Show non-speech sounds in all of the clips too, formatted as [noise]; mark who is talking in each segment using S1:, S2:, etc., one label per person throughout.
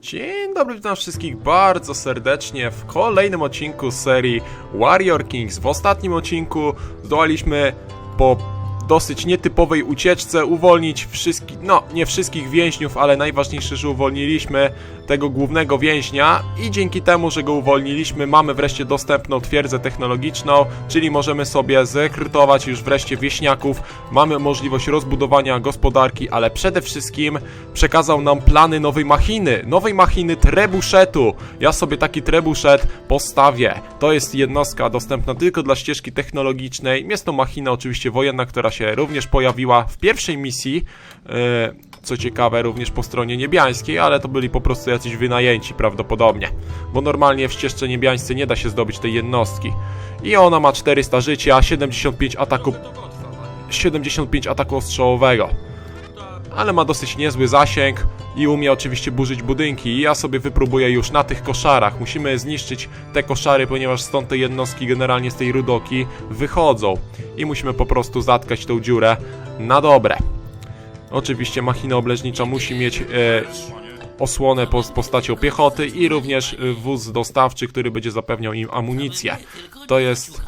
S1: Dzień dobry, witam wszystkich bardzo serdecznie w kolejnym odcinku serii Warrior Kings. W ostatnim odcinku zdołaliśmy po dosyć nietypowej ucieczce uwolnić wszystkich, no nie wszystkich więźniów, ale najważniejsze, że uwolniliśmy tego głównego więźnia i dzięki temu, że go uwolniliśmy, mamy wreszcie dostępną twierdzę technologiczną, czyli możemy sobie zrekrutować już wreszcie wieśniaków, mamy możliwość rozbudowania gospodarki, ale przede wszystkim przekazał nam plany nowej machiny, nowej machiny trebuszetu. Ja sobie taki trebuszet postawię. To jest jednostka dostępna tylko dla ścieżki technologicznej. Jest to machina oczywiście wojenna, która się również pojawiła w pierwszej misji. Yy, co ciekawe, również po stronie niebiańskiej, ale to byli po prostu jacyś wynajęci prawdopodobnie. Bo normalnie w ścieżce niebiańskiej nie da się zdobyć tej jednostki. I ona ma 400 życia, 75 ataku 75 ataku ostrzałowego. Ale ma dosyć niezły zasięg i umie oczywiście burzyć budynki. I ja sobie wypróbuję już na tych koszarach. Musimy zniszczyć te koszary, ponieważ stąd te jednostki generalnie z tej rudoki wychodzą. I musimy po prostu zatkać tą dziurę na dobre. Oczywiście machina obleżnicza musi mieć e, osłonę po, z postacią piechoty i również wóz dostawczy, który będzie zapewniał im amunicję. To jest,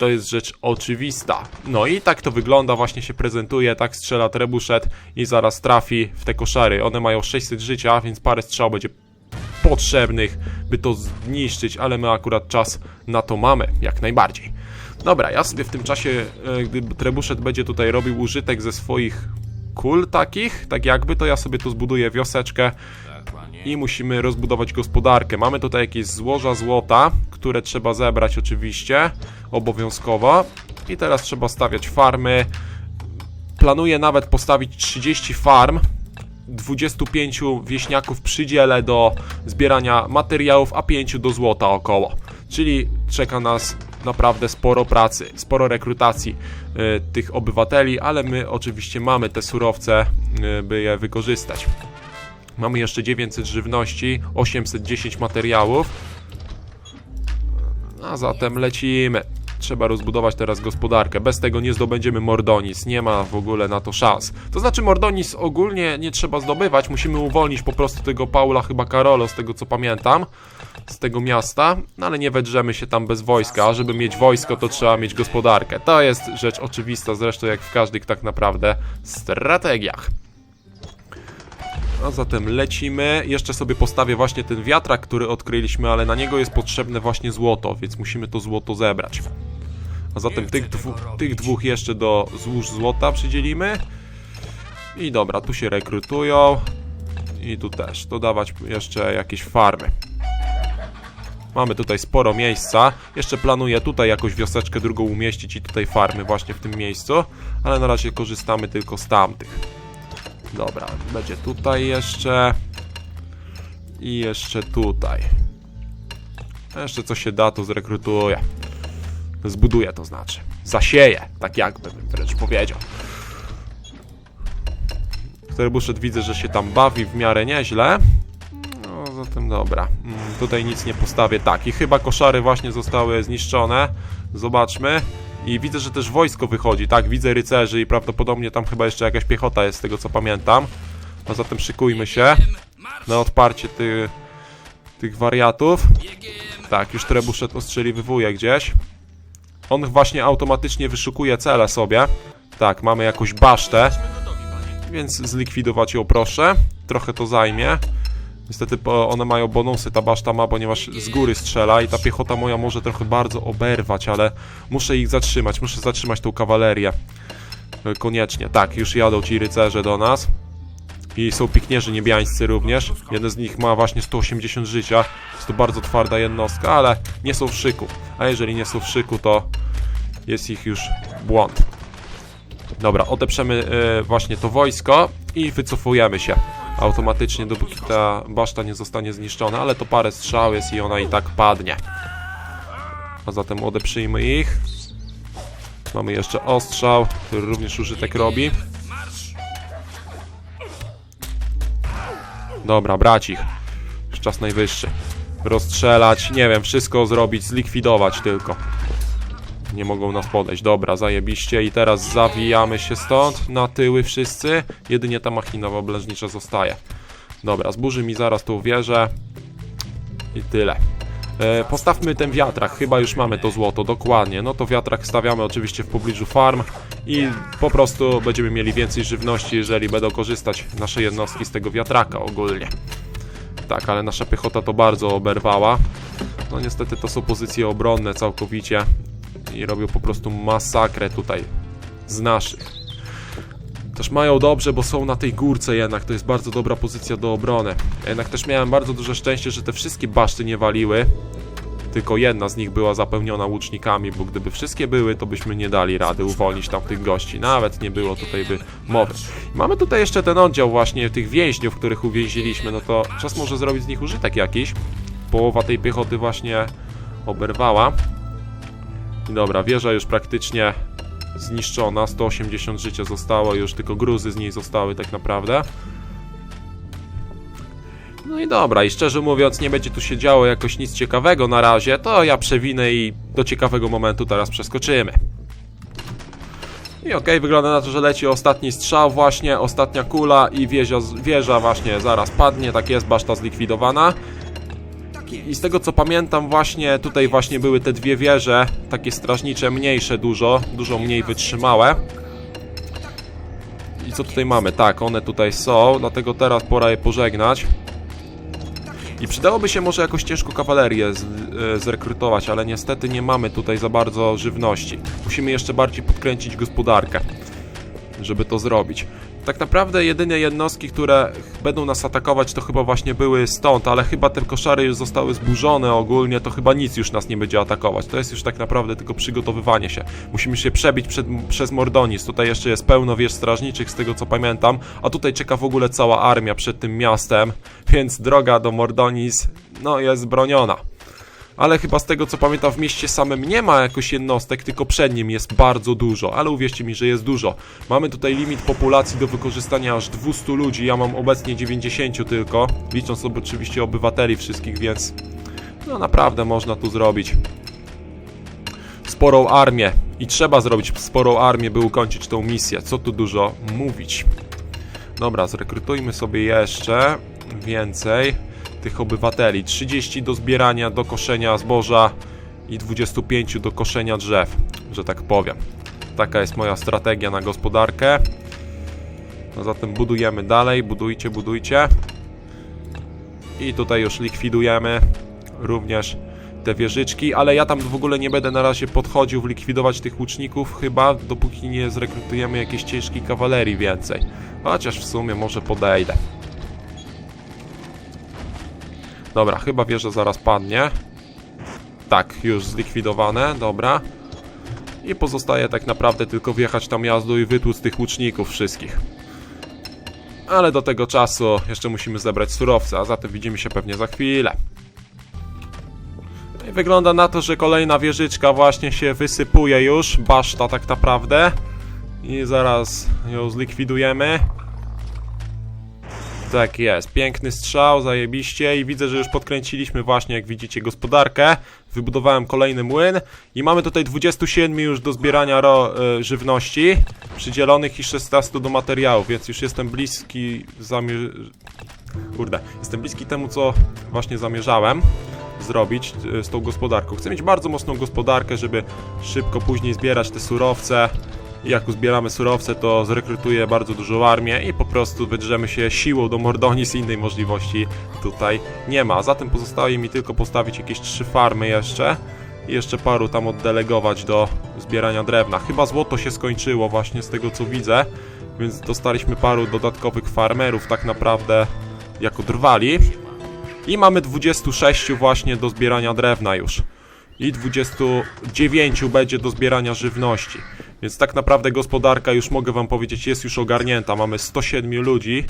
S1: to jest rzecz oczywista. No i tak to wygląda, właśnie się prezentuje, tak strzela trebuszet i zaraz trafi w te koszary. One mają 600 życia, więc parę strzał będzie potrzebnych, by to zniszczyć, ale my akurat czas na to mamy, jak najbardziej. Dobra, ja sobie w tym czasie, e, gdy trebuszet będzie tutaj robił użytek ze swoich kul takich, tak jakby, to ja sobie tu zbuduję wioseczkę i musimy rozbudować gospodarkę. Mamy tutaj jakieś złoża złota, które trzeba zebrać oczywiście, obowiązkowo. I teraz trzeba stawiać farmy. Planuję nawet postawić 30 farm, 25 wieśniaków przydzielę do zbierania materiałów, a 5 do złota około. Czyli czeka nas naprawdę sporo pracy, sporo rekrutacji y, tych obywateli, ale my oczywiście mamy te surowce, y, by je wykorzystać. Mamy jeszcze 900 żywności, 810 materiałów. A zatem lecimy. Trzeba rozbudować teraz gospodarkę. Bez tego nie zdobędziemy Mordonis. Nie ma w ogóle na to szans. To znaczy Mordonis ogólnie nie trzeba zdobywać. Musimy uwolnić po prostu tego Paula, chyba Karolo, z tego co pamiętam. Z tego miasta. No ale nie wedrzemy się tam bez wojska. A żeby mieć wojsko, to trzeba mieć gospodarkę. To jest rzecz oczywista, zresztą jak w każdych tak naprawdę strategiach. A zatem lecimy. Jeszcze sobie postawię właśnie ten wiatrak, który odkryliśmy, ale na niego jest potrzebne właśnie złoto, więc musimy to złoto zebrać. A zatem tych, dwu, tych dwóch jeszcze do złóż złota przydzielimy. I dobra, tu się rekrutują. I tu też. Dodawać jeszcze jakieś farmy. Mamy tutaj sporo miejsca. Jeszcze planuję tutaj jakąś wioseczkę drugą umieścić i tutaj farmy właśnie w tym miejscu. Ale na razie korzystamy tylko z tamtych. Dobra, będzie tutaj jeszcze. I jeszcze tutaj. Jeszcze co się da, to zrekrutuję. Zbuduję to znaczy. Zasieję, tak jakby bym wręcz powiedział. Trebuszet widzę, że się tam bawi w miarę nieźle. Dobra. Mm, Tutaj nic nie postawię. Tak, i chyba koszary właśnie zostały zniszczone. Zobaczmy. I widzę, że też wojsko wychodzi, tak? Widzę rycerzy i prawdopodobnie tam chyba jeszcze jakaś piechota jest, z tego co pamiętam. A zatem szykujmy się na odparcie ty, tych wariatów. Tak, już trebuszet ostrzeliwuje gdzieś. On właśnie automatycznie wyszukuje cele sobie. Tak, mamy jakąś basztę. Więc zlikwidować ją proszę. Trochę to zajmie. Niestety one mają bonusy, ta baszta ma, ponieważ z góry strzela i ta piechota moja może trochę bardzo oberwać, ale muszę ich zatrzymać, muszę zatrzymać tą kawalerię. E, Koniecznie, tak, już jadą ci rycerze do nas. I są piknierzy niebiańscy również. Jeden z nich ma właśnie 180 życia. Jest to bardzo twarda jednostka, ale nie są w szyku. A jeżeli nie są w szyku, to jest ich już błąd. Dobra, odeprzemy e, właśnie to wojsko i wycofujemy się automatycznie, dopóki ta baszta nie zostanie zniszczona, ale to parę strzał jest i ona i tak padnie. A zatem odeprzyjmy ich. Mamy jeszcze ostrzał, który również użytek robi. Dobra, brać ich. Już czas najwyższy. Rozstrzelać, nie wiem, wszystko zrobić, zlikwidować tylko. Nie mogą nas podejść. Dobra, zajebiście. I teraz zawijamy się stąd na tyły wszyscy. Jedynie ta machina oblężnicza zostaje. Dobra, zburzy mi zaraz tą wieżę. I tyle. E, postawmy ten wiatrak, chyba już mamy to złoto, dokładnie. No to wiatrak stawiamy oczywiście w pobliżu farm i po prostu będziemy mieli więcej żywności, jeżeli będą korzystać nasze jednostki z tego wiatraka ogólnie. Tak, ale nasza piechota to bardzo oberwała. No niestety to są pozycje obronne całkowicie i robią po prostu masakrę tutaj z naszych. Też mają dobrze, bo są na tej górce jednak, to jest bardzo dobra pozycja do obrony. Jednak też miałem bardzo duże szczęście, że te wszystkie baszty nie waliły, tylko jedna z nich była zapełniona łucznikami, bo gdyby wszystkie były, to byśmy nie dali rady uwolnić tam tych gości. Nawet nie było tutaj by mowy. Mamy tutaj jeszcze ten oddział właśnie tych więźniów, których uwięziliśmy, no to czas może zrobić z nich użytek jakiś. Połowa tej piechoty właśnie oberwała. Dobra, wieża już praktycznie zniszczona, 180 życia zostało, już tylko gruzy z niej zostały tak naprawdę. No i dobra, i szczerze mówiąc, nie będzie tu się działo jakoś nic ciekawego na razie, to ja przewinę i do ciekawego momentu teraz przeskoczymy. I okej, wygląda na to, że leci ostatni strzał właśnie, ostatnia kula i wieża, wieża właśnie zaraz padnie, tak jest, baszta zlikwidowana. I z tego co pamiętam właśnie tutaj właśnie były te dwie wieże, takie strażnicze, mniejsze dużo, dużo mniej wytrzymałe. I co tutaj mamy? Tak, one tutaj są, dlatego teraz pora je pożegnać. I przydałoby się może jakoś ciężko kawalerię z, e, zrekrutować, ale niestety nie mamy tutaj za bardzo żywności. Musimy jeszcze bardziej podkręcić gospodarkę, żeby to zrobić. Tak naprawdę jedyne jednostki, które będą nas atakować, to chyba właśnie były stąd, ale chyba te koszary już zostały zburzone ogólnie, to chyba nic już nas nie będzie atakować. To jest już tak naprawdę tylko przygotowywanie się. Musimy się przebić przed, przez Mordonis. Tutaj jeszcze jest pełno wież strażniczych, z tego co pamiętam, a tutaj czeka w ogóle cała armia przed tym miastem, więc droga do Mordonis, no, jest broniona ale chyba z tego co pamiętam w mieście samym nie ma jakoś jednostek, tylko przed nim jest bardzo dużo, ale uwierzcie mi, że jest dużo. Mamy tutaj limit populacji do wykorzystania aż 200 ludzi, ja mam obecnie 90 tylko, licząc oczywiście obywateli wszystkich, więc no naprawdę można tu zrobić sporą armię. I trzeba zrobić sporą armię, by ukończyć tą misję, co tu dużo mówić. Dobra, zrekrutujmy sobie jeszcze więcej tych obywateli. 30 do zbierania, do koszenia zboża i 25 do koszenia drzew, że tak powiem. Taka jest moja strategia na gospodarkę. No zatem budujemy dalej, budujcie, budujcie. I tutaj już likwidujemy również te wieżyczki, ale ja tam w ogóle nie będę na razie podchodził likwidować tych łuczników, chyba dopóki nie zrekrutujemy jakiejś ciężkiej kawalerii więcej. Chociaż w sumie może podejdę. Dobra, chyba wieża zaraz padnie. Tak, już zlikwidowane, dobra. I pozostaje tak naprawdę tylko wjechać tam jazdu i wytłuc tych łuczników wszystkich. Ale do tego czasu jeszcze musimy zebrać surowce, a zatem widzimy się pewnie za chwilę. No I wygląda na to, że kolejna wieżyczka właśnie się wysypuje już, baszta tak naprawdę. I zaraz ją zlikwidujemy. Tak jest, piękny strzał, zajebiście i widzę, że już podkręciliśmy właśnie, jak widzicie, gospodarkę. Wybudowałem kolejny młyn i mamy tutaj 27 już do zbierania ro, y, żywności przydzielonych i 16 do materiałów, więc już jestem bliski zamie... Kurde, jestem bliski temu, co właśnie zamierzałem zrobić y, z tą gospodarką. Chcę mieć bardzo mocną gospodarkę, żeby szybko później zbierać te surowce, jak uzbieramy surowce, to zrekrutuję bardzo dużą armię i po prostu wydrzemy się siłą do Mordonis. Innej możliwości tutaj nie ma. Zatem pozostaje mi tylko postawić jakieś trzy farmy jeszcze i jeszcze paru tam oddelegować do zbierania drewna. Chyba złoto się skończyło właśnie z tego co widzę, więc dostaliśmy paru dodatkowych farmerów tak naprawdę jako drwali. I mamy 26 właśnie do zbierania drewna już. I 29 będzie do zbierania żywności. Więc tak naprawdę gospodarka, już mogę wam powiedzieć, jest już ogarnięta. Mamy 107 ludzi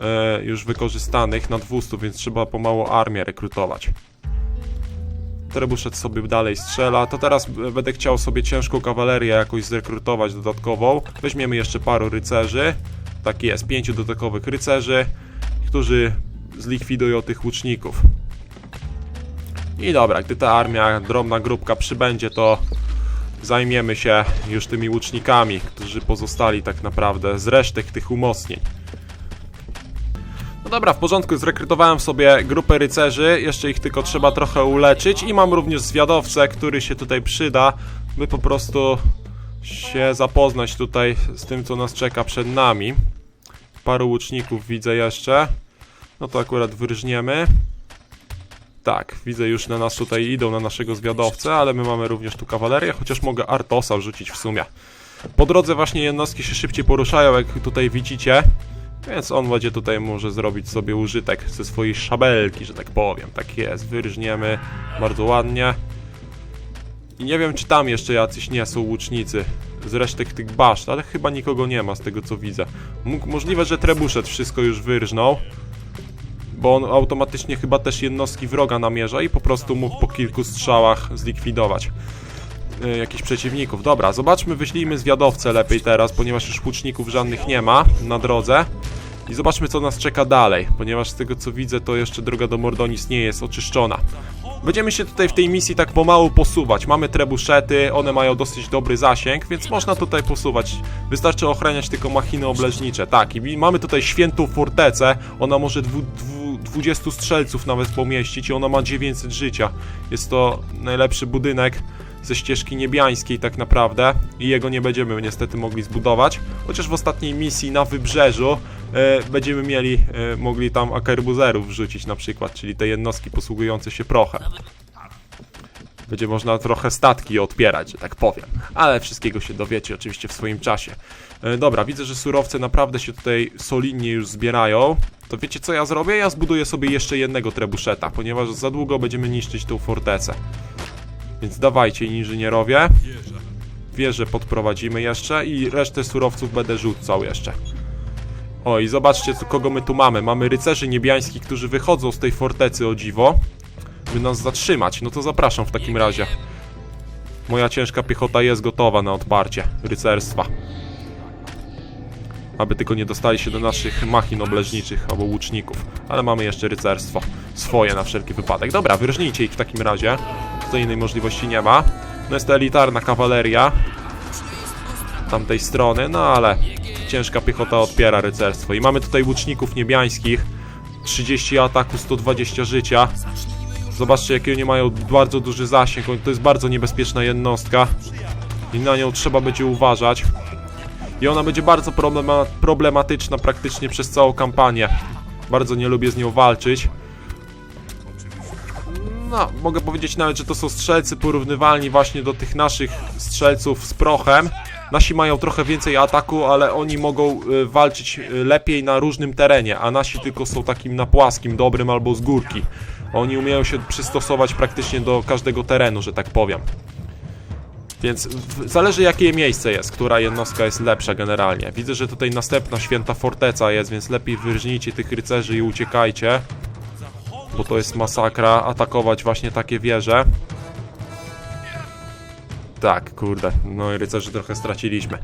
S1: e, już wykorzystanych na 200, więc trzeba pomału armię rekrutować. Trebuszet sobie dalej strzela. To teraz będę chciał sobie ciężką kawalerię jakoś zrekrutować dodatkową. Weźmiemy jeszcze paru rycerzy. Tak jest, pięciu dodatkowych rycerzy, którzy zlikwidują tych łuczników. I dobra, gdy ta armia, drobna grupka przybędzie, to zajmiemy się już tymi łucznikami, którzy pozostali tak naprawdę z resztek tych umocnień. No dobra, w porządku, zrekrutowałem sobie grupę rycerzy, jeszcze ich tylko trzeba trochę uleczyć i mam również zwiadowcę, który się tutaj przyda, by po prostu się zapoznać tutaj z tym, co nas czeka przed nami. Paru łuczników widzę jeszcze, no to akurat wyrżniemy. Tak, widzę już na nas tutaj idą, na naszego zwiadowcę, ale my mamy również tu kawalerię, chociaż mogę Artosa wrzucić w sumie. Po drodze właśnie jednostki się szybciej poruszają, jak tutaj widzicie. Więc on będzie tutaj może zrobić sobie użytek ze swojej szabelki, że tak powiem. Tak jest, wyrżniemy bardzo ładnie. I nie wiem, czy tam jeszcze jacyś nie są łucznicy z resztek tych baszt, ale chyba nikogo nie ma z tego co widzę. Mógł, możliwe, że trebuszet wszystko już wyrżnął, bo on automatycznie chyba też jednostki wroga namierza i po prostu mógł po kilku strzałach zlikwidować y, jakichś przeciwników. Dobra, zobaczmy, wyślijmy zwiadowcę lepiej teraz, ponieważ już łuczników żadnych nie ma na drodze. I zobaczmy, co nas czeka dalej, ponieważ z tego co widzę, to jeszcze droga do Mordonis nie jest oczyszczona. Będziemy się tutaj w tej misji tak pomału posuwać. Mamy trebuszety, one mają dosyć dobry zasięg, więc można tutaj posuwać. Wystarczy ochraniać tylko machiny obleżnicze. Tak, i mamy tutaj świętą fortecę. Ona może dwu, dwu, 20 strzelców nawet pomieścić i ona ma 900 życia. Jest to najlepszy budynek ze ścieżki niebiańskiej tak naprawdę i jego nie będziemy niestety mogli zbudować, chociaż w ostatniej misji na wybrzeżu e, będziemy mieli, e, mogli tam akerbuzerów wrzucić na przykład, czyli te jednostki posługujące się prochem. Będzie można trochę statki odpierać, że tak powiem. Ale wszystkiego się dowiecie oczywiście w swoim czasie. E, dobra, widzę, że surowce naprawdę się tutaj solidnie już zbierają. To wiecie co ja zrobię? Ja zbuduję sobie jeszcze jednego trebuszeta, ponieważ za długo będziemy niszczyć tą fortecę. Więc dawajcie inżynierowie. Wieżę podprowadzimy jeszcze i resztę surowców będę rzucał jeszcze. O i zobaczcie co, kogo my tu mamy. Mamy rycerzy niebiańskich, którzy wychodzą z tej fortecy o dziwo. By nas zatrzymać. No to zapraszam w takim razie. Moja ciężka piechota jest gotowa na odparcie rycerstwa. Aby tylko nie dostali się do naszych machin obleżniczych albo łuczników. Ale mamy jeszcze rycerstwo. Swoje na wszelki wypadek. Dobra, wyrżnijcie ich w takim razie. Tutaj innej możliwości nie ma. No jest to elitarna kawaleria. Tamtej strony, no ale ciężka piechota odpiera rycerstwo. I mamy tutaj łuczników niebiańskich. 30 ataku, 120 życia. Zobaczcie, jaki oni mają bardzo duży zasięg. To jest bardzo niebezpieczna jednostka. I na nią trzeba będzie uważać. I ona będzie bardzo problema problematyczna praktycznie przez całą kampanię. Bardzo nie lubię z nią walczyć. No, mogę powiedzieć nawet, że to są strzelcy porównywalni właśnie do tych naszych strzelców z prochem. Nasi mają trochę więcej ataku, ale oni mogą y, walczyć y, lepiej na różnym terenie, a nasi tylko są takim na płaskim, dobrym albo z górki. Oni umieją się przystosować praktycznie do każdego terenu, że tak powiem. Więc zależy jakie miejsce jest, która jednostka jest lepsza generalnie. Widzę, że tutaj następna święta forteca jest, więc lepiej wyrżnijcie tych rycerzy i uciekajcie. Bo to jest masakra, atakować właśnie takie wieże. Tak, kurde, no i rycerzy trochę straciliśmy.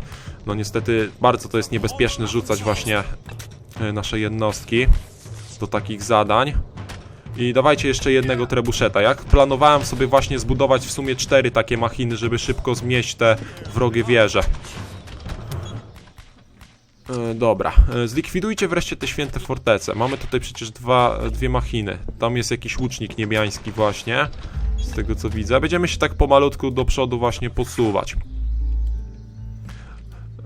S1: No niestety bardzo to jest niebezpieczne rzucać właśnie e, nasze jednostki do takich zadań. I dawajcie jeszcze jednego trebuszeta. Jak planowałem sobie właśnie zbudować w sumie cztery takie machiny, żeby szybko zmieść te wrogie wieże. E, dobra, e, zlikwidujcie wreszcie te święte fortece. Mamy tutaj przecież dwa, dwie machiny. Tam jest jakiś łucznik niebiański właśnie, z tego co widzę. Będziemy się tak pomalutku do przodu właśnie posuwać.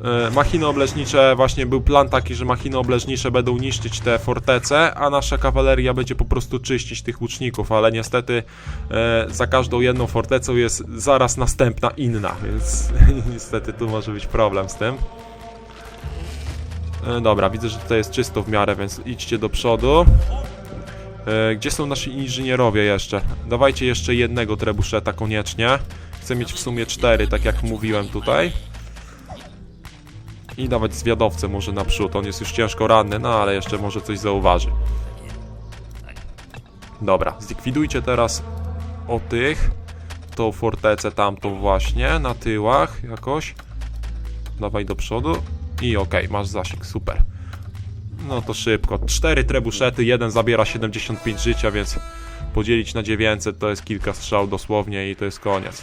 S1: E, Machiny obleżnicze, właśnie był plan taki, że machiny obleżnicze będą niszczyć te fortece, a nasza kawaleria będzie po prostu czyścić tych łuczników, ale niestety e, za każdą jedną fortecą jest zaraz następna inna, więc [laughs] niestety tu może być problem z tym. E, dobra, widzę, że tutaj jest czysto w miarę, więc idźcie do przodu. E, gdzie są nasi inżynierowie jeszcze? Dawajcie jeszcze jednego trebuszeta koniecznie. Chcę mieć w sumie cztery, tak jak mówiłem tutaj. I dawać zwiadowcę może naprzód. On jest już ciężko ranny, no ale jeszcze może coś zauważy. Dobra, zlikwidujcie teraz o tych. Tą fortecę tamtą właśnie, na tyłach jakoś. Dawaj do przodu. I okej, masz zasięg, super. No to szybko. Cztery trebuszety, jeden zabiera 75 życia, więc podzielić na 900 to jest kilka strzał dosłownie i to jest koniec.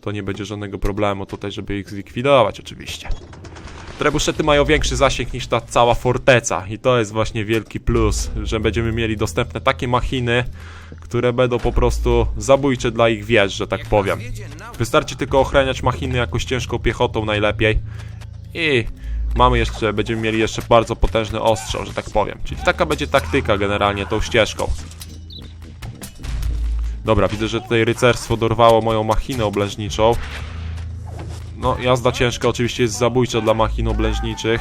S1: To nie będzie żadnego problemu tutaj, żeby ich zlikwidować oczywiście. Trebuszety mają większy zasięg niż ta cała forteca i to jest właśnie wielki plus, że będziemy mieli dostępne takie machiny, które będą po prostu zabójcze dla ich wież, że tak powiem. Wystarczy tylko ochraniać machiny jakąś ciężką piechotą najlepiej i mamy jeszcze, będziemy mieli jeszcze bardzo potężny ostrzał, że tak powiem. Czyli taka będzie taktyka generalnie tą ścieżką. Dobra, widzę, że tutaj rycerstwo dorwało moją machinę oblężniczą. No, jazda ciężka oczywiście jest zabójcza dla machin oblężniczych.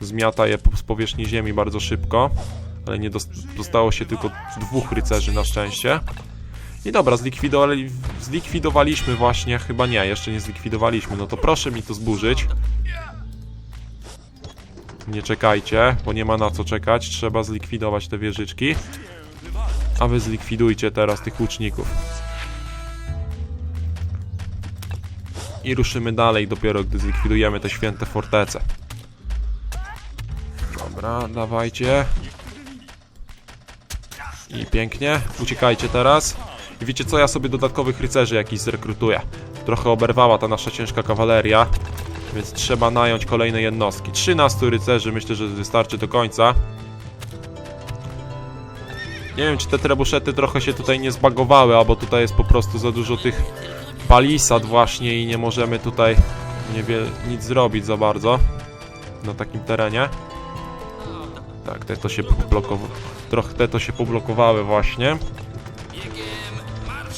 S1: Zmiata je z powierzchni ziemi bardzo szybko. Ale nie dost dostało się tylko dwóch rycerzy na szczęście. I dobra, zlikwidowali, zlikwidowaliśmy właśnie, chyba nie, jeszcze nie zlikwidowaliśmy. No to proszę mi to zburzyć. Nie czekajcie, bo nie ma na co czekać. Trzeba zlikwidować te wieżyczki. A wy zlikwidujcie teraz tych łuczników. I ruszymy dalej dopiero, gdy zlikwidujemy te święte fortece. Dobra, dawajcie. I pięknie. Uciekajcie teraz. I wiecie co, ja sobie dodatkowych rycerzy jakiś zrekrutuję. Trochę oberwała ta nasza ciężka kawaleria. Więc trzeba nająć kolejne jednostki. 13 rycerzy myślę, że wystarczy do końca. Nie wiem, czy te trebuszety trochę się tutaj nie zbagowały, albo tutaj jest po prostu za dużo tych palisad właśnie i nie możemy tutaj niewiele, nic zrobić za bardzo na takim terenie. Tak, te to się poblokowały. Trochę te to się poblokowały właśnie.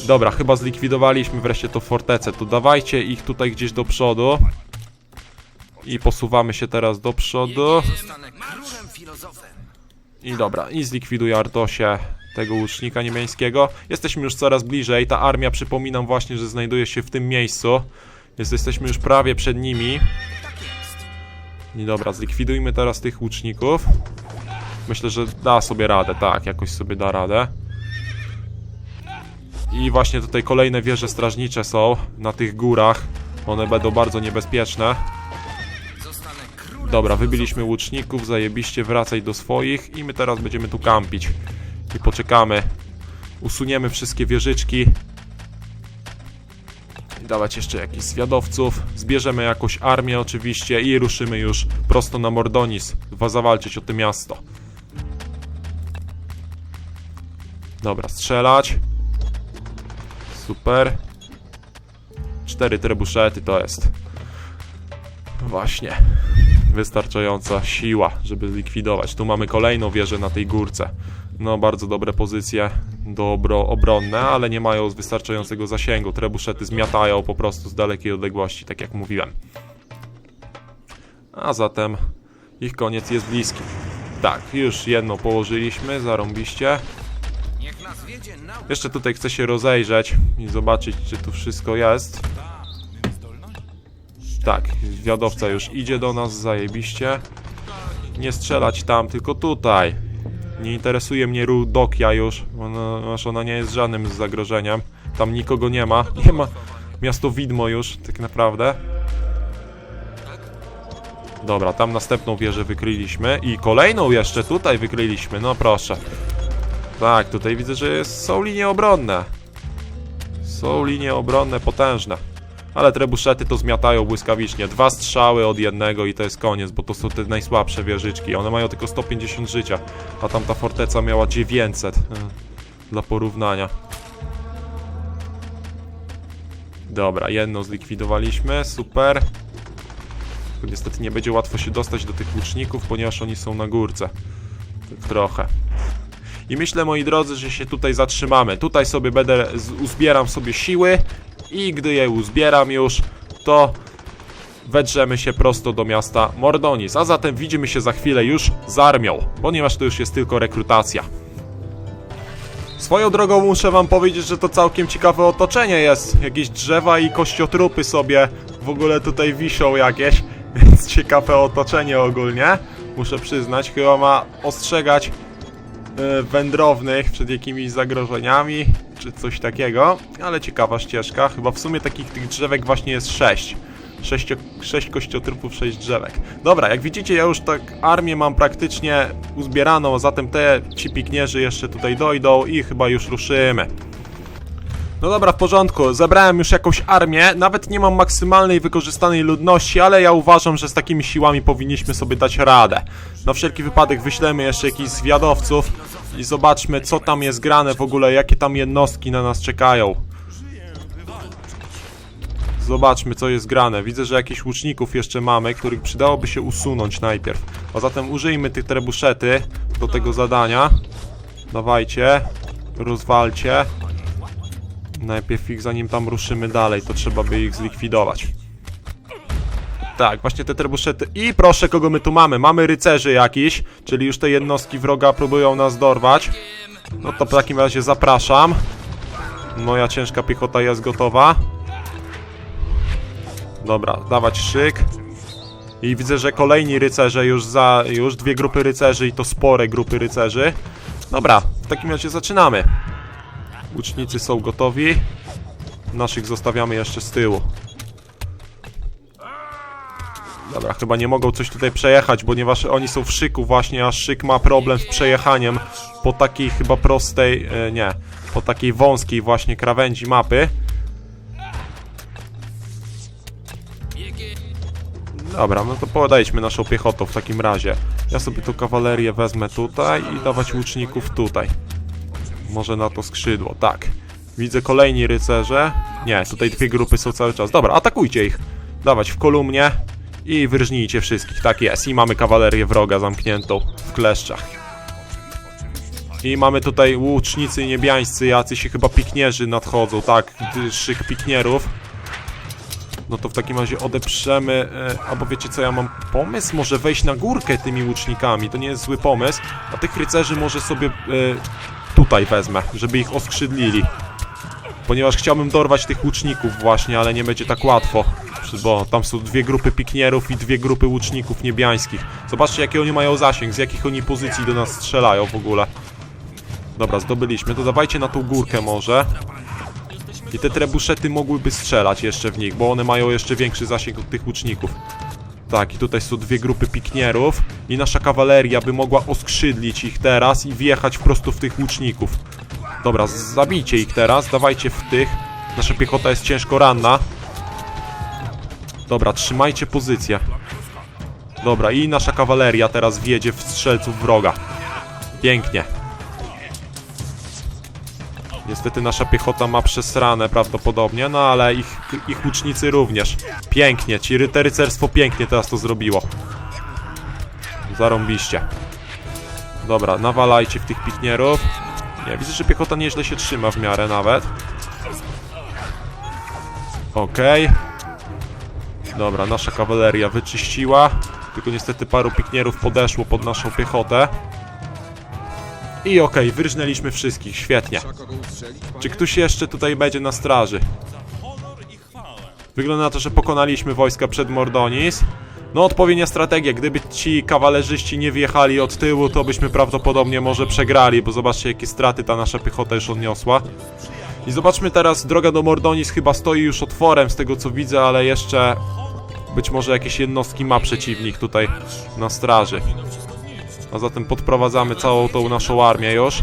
S1: Dobra, chyba zlikwidowaliśmy wreszcie tą fortecę. To dawajcie ich tutaj gdzieś do przodu. I posuwamy się teraz do przodu. I dobra, i zlikwiduję Artosie tego łucznika niemieckiego. Jesteśmy już coraz bliżej. Ta armia, przypominam właśnie, że znajduje się w tym miejscu. Więc jesteśmy już prawie przed nimi. I dobra, zlikwidujmy teraz tych łuczników. Myślę, że da sobie radę, tak, jakoś sobie da radę. I właśnie tutaj kolejne wieże strażnicze są na tych górach. One będą bardzo niebezpieczne. Dobra, wybiliśmy łuczników, zajebiście, wracaj do swoich i my teraz będziemy tu kampić. I poczekamy. Usuniemy wszystkie wieżyczki. I dawać jeszcze jakichś zwiadowców. Zbierzemy jakąś armię oczywiście i ruszymy już prosto na Mordonis. Dwa zawalczyć o to miasto. Dobra, strzelać. Super. Cztery trebuszety to jest. Właśnie wystarczająca siła, żeby zlikwidować. Tu mamy kolejną wieżę na tej górce. No, bardzo dobre pozycje dobro obronne, ale nie mają wystarczającego zasięgu. Trebuszety zmiatają po prostu z dalekiej odległości, tak jak mówiłem. A zatem ich koniec jest bliski. Tak, już jedną położyliśmy, zarąbiście. Jeszcze tutaj chcę się rozejrzeć i zobaczyć, czy tu wszystko jest. Tak, wiadowca już idzie do nas, zajebiście. Nie strzelać tam, tylko tutaj. Nie interesuje mnie Rudokia już, ona, aż ona nie jest żadnym zagrożeniem. Tam nikogo nie ma. [laughs] Nie ma miasto widmo już, tak naprawdę. Dobra, tam następną wieżę wykryliśmy i kolejną jeszcze tutaj wykryliśmy, no proszę. Tak, tutaj widzę, że jest, są linie obronne. Są linie obronne potężne. Ale trebuszety to zmiatają błyskawicznie. Dwa strzały od jednego i to jest koniec, bo to są te najsłabsze wieżyczki. One mają tylko 150 życia, a tamta forteca miała 900. e, Dla porównania. Dobra, jedną zlikwidowaliśmy, super. Niestety nie będzie łatwo się dostać do tych łuczników, ponieważ oni są na górce. Trochę. I myślę, moi drodzy, że się tutaj zatrzymamy. Tutaj sobie będę, uzbieram sobie siły i gdy je uzbieram już, to wedrzemy się prosto do miasta Mordonis. A zatem widzimy się za chwilę już z armią, ponieważ to już jest tylko rekrutacja. Swoją drogą muszę wam powiedzieć, że to całkiem ciekawe otoczenie jest. Jakieś drzewa i kościotrupy sobie w ogóle tutaj wiszą jakieś, [laughs] więc ciekawe otoczenie ogólnie. Muszę przyznać, chyba ma ostrzegać wędrownych przed jakimiś zagrożeniami, czy coś takiego, ale ciekawa ścieżka. Chyba w sumie takich tych drzewek właśnie jest 6. 6, 6 kościotrupów, 6 drzewek. Dobra, jak widzicie, ja już tak armię mam praktycznie uzbieraną, zatem te ci piknierzy jeszcze tutaj dojdą i chyba już ruszymy. No dobra, w porządku. Zebrałem już jakąś armię. Nawet nie mam maksymalnej wykorzystanej ludności, ale ja uważam, że z takimi siłami powinniśmy sobie dać radę. Na wszelki wypadek wyślemy jeszcze jakichś zwiadowców i zobaczmy, co tam jest grane w ogóle, jakie tam jednostki na nas czekają. Zobaczmy, co jest grane. Widzę, że jakichś łuczników jeszcze mamy, których przydałoby się usunąć najpierw. A zatem użyjmy tych trebuszety do tego zadania. Dawajcie. Rozwalcie. Najpierw ich, zanim tam ruszymy dalej, to trzeba by ich zlikwidować. Tak, właśnie te trebuszety. I proszę, kogo my tu mamy? Mamy rycerzy jakiś, czyli już te jednostki wroga próbują nas dorwać. No to w takim razie zapraszam. Moja ciężka piechota jest gotowa. Dobra, dawać szyk. I widzę, że kolejni rycerze już za... już dwie grupy rycerzy i to spore grupy rycerzy. Dobra, w takim razie zaczynamy. Łucznicy są gotowi. Naszych zostawiamy jeszcze z tyłu. Dobra, chyba nie mogą coś tutaj przejechać, ponieważ oni są w szyku właśnie, a szyk ma problem z przejechaniem po takiej chyba prostej, e, nie, po takiej wąskiej właśnie krawędzi mapy. Dobra, no to podejdźmy naszą piechotą w takim razie. Ja sobie tu kawalerię wezmę tutaj i dawać łuczników tutaj. Może na to skrzydło, tak. Widzę kolejni rycerze. Nie, tutaj dwie grupy są cały czas. Dobra, atakujcie ich. Dawać w kolumnie i wyrżnijcie wszystkich. Tak jest. I mamy kawalerię wroga zamkniętą w kleszczach. I mamy tutaj łucznicy niebiańscy, jacy się chyba piknierzy nadchodzą, tak, szyk piknierów. No to w takim razie odeprzemy, e, albo wiecie co, ja mam pomysł, może wejść na górkę tymi łucznikami, to nie jest zły pomysł, a tych rycerzy może sobie e, tutaj wezmę, żeby ich oskrzydlili. Ponieważ chciałbym dorwać tych łuczników właśnie, ale nie będzie tak łatwo, bo tam są dwie grupy piknierów i dwie grupy łuczników niebiańskich. Zobaczcie jaki oni mają zasięg, z jakich oni pozycji do nas strzelają w ogóle. Dobra, zdobyliśmy, to dawajcie na tą górkę może. I te trebuszety mogłyby strzelać jeszcze w nich, bo one mają jeszcze większy zasięg od tych łuczników. Tak, i tutaj są dwie grupy piknierów i nasza kawaleria by mogła oskrzydlić ich teraz i wjechać prosto w tych łuczników. Dobra, zabijcie ich teraz, dawajcie w tych. Nasza piechota jest ciężko ranna. Dobra, trzymajcie pozycję. Dobra, i nasza kawaleria teraz wjedzie w strzelców wroga. Pięknie. Niestety nasza piechota ma przesrane prawdopodobnie, no ale ich, ich łucznicy również. Pięknie, ci rycerstwo pięknie teraz to zrobiło. Zarąbiście. Dobra, nawalajcie w tych piknierów. Nie, widzę, że piechota nieźle się trzyma w miarę nawet. Okej. Dobra, nasza kawaleria wyczyściła. Tylko niestety paru piknierów podeszło pod naszą piechotę. I okej, wyrżnęliśmy wszystkich, świetnie. Czy ktoś jeszcze tutaj będzie na straży? Wygląda na to, że pokonaliśmy wojska przed Mordonis. No odpowiednia strategia, gdyby ci kawalerzyści nie wjechali od tyłu, to byśmy prawdopodobnie może przegrali, bo zobaczcie jakie straty ta nasza piechota już odniosła. I zobaczmy teraz, droga do Mordonis chyba stoi już otworem z tego co widzę, ale jeszcze być może jakieś jednostki ma przeciwnik tutaj na straży. A zatem podprowadzamy całą tą naszą armię już.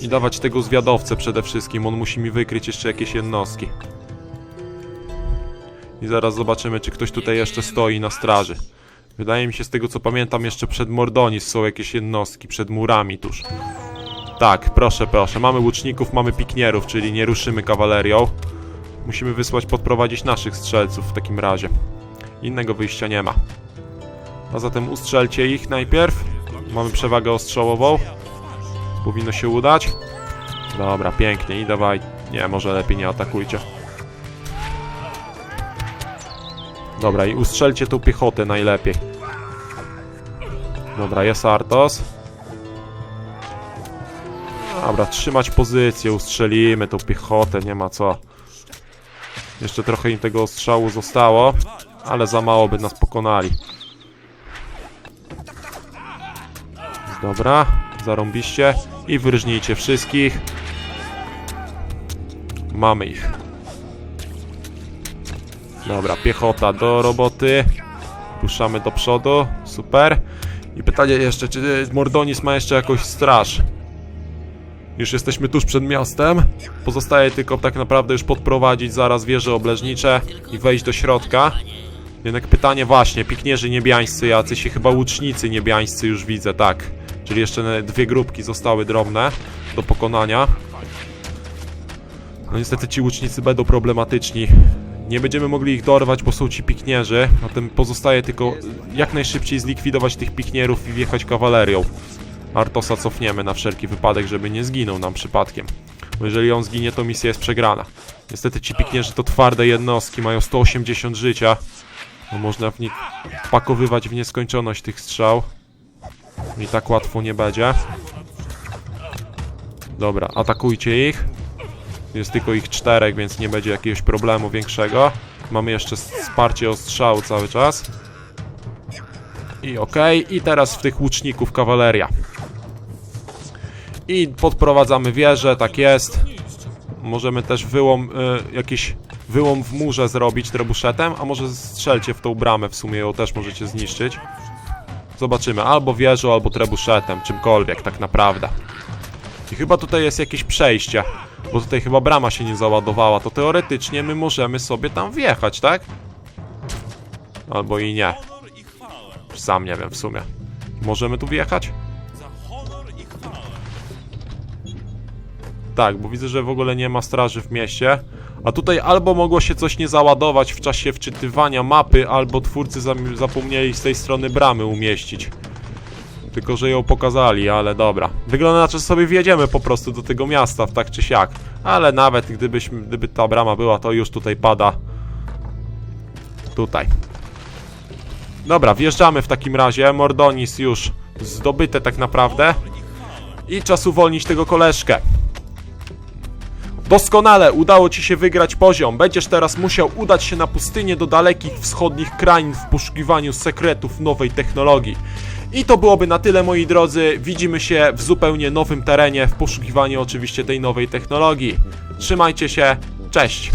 S1: I dawać tego zwiadowcę przede wszystkim, on musi mi wykryć jeszcze jakieś jednostki. I zaraz zobaczymy, czy ktoś tutaj jeszcze stoi na straży. Wydaje mi się, z tego co pamiętam, jeszcze przed Mordonis są jakieś jednostki, przed murami tuż. Tak, proszę, proszę. Mamy łuczników, mamy piknierów, czyli nie ruszymy kawalerią. Musimy wysłać, podprowadzić naszych strzelców w takim razie. Innego wyjścia nie ma. A zatem ustrzelcie ich najpierw. Mamy przewagę ostrzałową. Powinno się udać. Dobra, pięknie i dawaj. Nie, może lepiej nie atakujcie. Dobra, i ustrzelcie tą piechotę najlepiej. Dobra, jest Artos. Dobra, trzymać pozycję, ustrzelimy tą piechotę, nie ma co. Jeszcze trochę im tego ostrzału zostało, ale za mało by nas pokonali. Dobra, zarąbiście. I wyrżnijcie wszystkich. Mamy ich. Dobra, piechota do roboty. Ruszamy do przodu. Super. I pytanie jeszcze, czy Mordonis ma jeszcze jakąś straż? Już jesteśmy tuż przed miastem. Pozostaje tylko tak naprawdę już podprowadzić zaraz wieże obleżnicze i wejść do środka. Jednak pytanie właśnie, piknierzy niebiańscy jacyś i chyba łucznicy niebiańscy już widzę, tak. Czyli jeszcze dwie grupki zostały drobne do pokonania. No niestety ci łucznicy będą problematyczni. Nie będziemy mogli ich dorwać, bo są ci piknierzy. Zatem pozostaje tylko jak najszybciej zlikwidować tych piknierów i wjechać kawalerią. Artosa cofniemy na wszelki wypadek, żeby nie zginął nam przypadkiem. Bo jeżeli on zginie, to misja jest przegrana. Niestety ci piknierzy to twarde jednostki, mają 180 życia. No można w nich pakowywać w nieskończoność tych strzał. I tak łatwo nie będzie. Dobra, atakujcie ich. Jest tylko ich czterech, więc nie będzie jakiegoś problemu większego. Mamy jeszcze wsparcie ostrzału cały czas. I okej, i teraz w tych łuczników kawaleria. I podprowadzamy wieżę, tak jest. Możemy też wyłom, y, jakiś wyłom w murze zrobić trebuszetem, a może strzelcie w tą bramę, w sumie ją też możecie zniszczyć. Zobaczymy, albo wieżą, albo trebuszetem, czymkolwiek tak naprawdę. I chyba tutaj jest jakieś przejście, bo tutaj chyba brama się nie załadowała, to teoretycznie my możemy sobie tam wjechać, tak? Albo i nie. Sam nie wiem w sumie. Możemy tu wjechać? Tak, bo widzę, że w ogóle nie ma straży w mieście. A tutaj albo mogło się coś nie załadować w czasie wczytywania mapy, albo twórcy zapomnieli z tej strony bramy umieścić. Tylko, że ją pokazali, ale dobra. Wygląda na to, że sobie wjedziemy po prostu do tego miasta, w tak czy siak. Ale nawet gdybyśmy, gdyby ta brama była, to już tutaj pada. Tutaj. Dobra, wjeżdżamy w takim razie. Mordonis już zdobyte tak naprawdę. I czas uwolnić tego koleżkę. Doskonale, udało ci się wygrać poziom. Będziesz teraz musiał udać się na pustynię do dalekich wschodnich krain w poszukiwaniu sekretów nowej technologii. I to byłoby na tyle, moi drodzy. Widzimy się w zupełnie nowym terenie, w poszukiwaniu oczywiście tej nowej technologii. Trzymajcie się, cześć!